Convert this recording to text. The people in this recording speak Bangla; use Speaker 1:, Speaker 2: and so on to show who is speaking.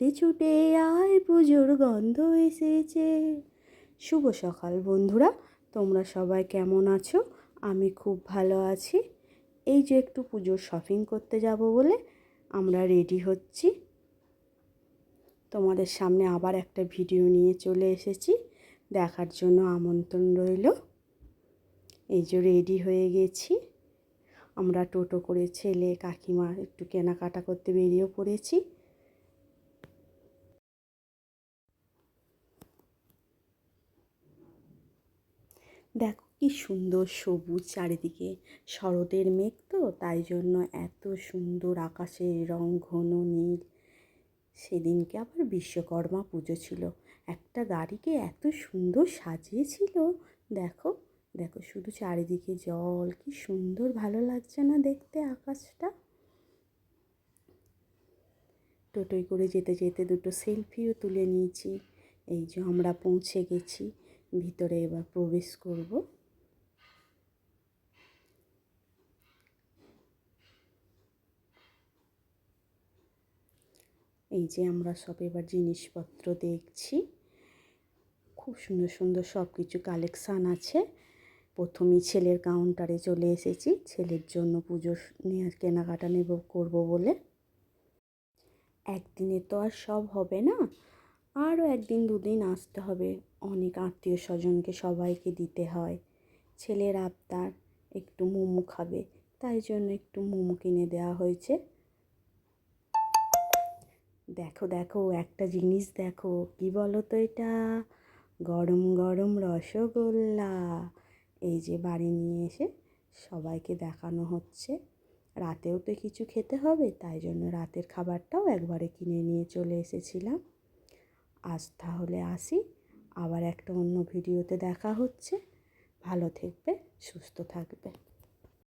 Speaker 1: রে ছুটে আয় পুজোর গন্ধ এসেছে। শুভ সকাল বন্ধুরা, তোমরা সবাই কেমন আছো? আমি খুব ভালো আছি। এই যে একটু পুজোর শপিং করতে যাব বলে আমরা রেডি হচ্ছি। তোমাদের সামনে আবার একটা ভিডিও নিয়ে চলে এসেছি। দেখার জন্য আমন্ত্রণ রইল। এই যে রেডি হয়ে গেছি। আমরা টোটো করে ছেলে কাকিমা একটু কেনাকাটা করতে বেরিয়েও পড়েছি। দেখো, কি সুন্দর সবুজ চারিদিকে। শরতের মেঘ তো, তাই জন্য এত সুন্দর আকাশের রং ঘন নীল। সেদিনকে আবার বিশ্বকর্মা পুজো ছিল। একটা গাড়িকে এত সুন্দর সাজিয়েছিল। দেখো দেখো শুধু চারিদিকে জল, কি সুন্দর ভালো লাগছে না দেখতে আকাশটা। টোটোয় করে যেতে যেতে দুটো সেলফিও তুলে নিয়েছি। এই যে আমরা পৌঁছে গেছি। ভিতরে এবার প্রবেশ করব। এই যে আমরা সব এবার জিনিসপত্র দেখছি। খুব সুন্দর সুন্দর সব কিছু কালেকশান আছে। প্রথমেই ছেলের কাউন্টারে চলে এসেছি। ছেলের জন্য পুজো কেনাকাটা নেব, করব বলে। একদিনে তো আর সব হবে না। আরও একদিন দুদিন আসতে হবে। অনেক আত্মীয় স্বজনকে সবাইকে দিতে হয়। ছেলের আবদার একটু মোমো খাবে, তাই জন্য একটু মোমো কিনে দেওয়া হয়েছে। দেখো দেখো, একটা জিনিস দেখো। কি বলো তো এটা? গরম গরম রসগোল্লা। এই যে বাড়ি নিয়ে এসে সবাইকে দেখানো হচ্ছে। রাতেও তো কিছু খেতে হবে, তাই জন্য রাতের খাবারটাও একবারে কিনে নিয়ে চলে এসেছিলাম। আজ তাহলে আসি। আবার একটা অন্য ভিডিওতে দেখা হচ্ছে। ভালো থাকবে সুস্থ থাকবে।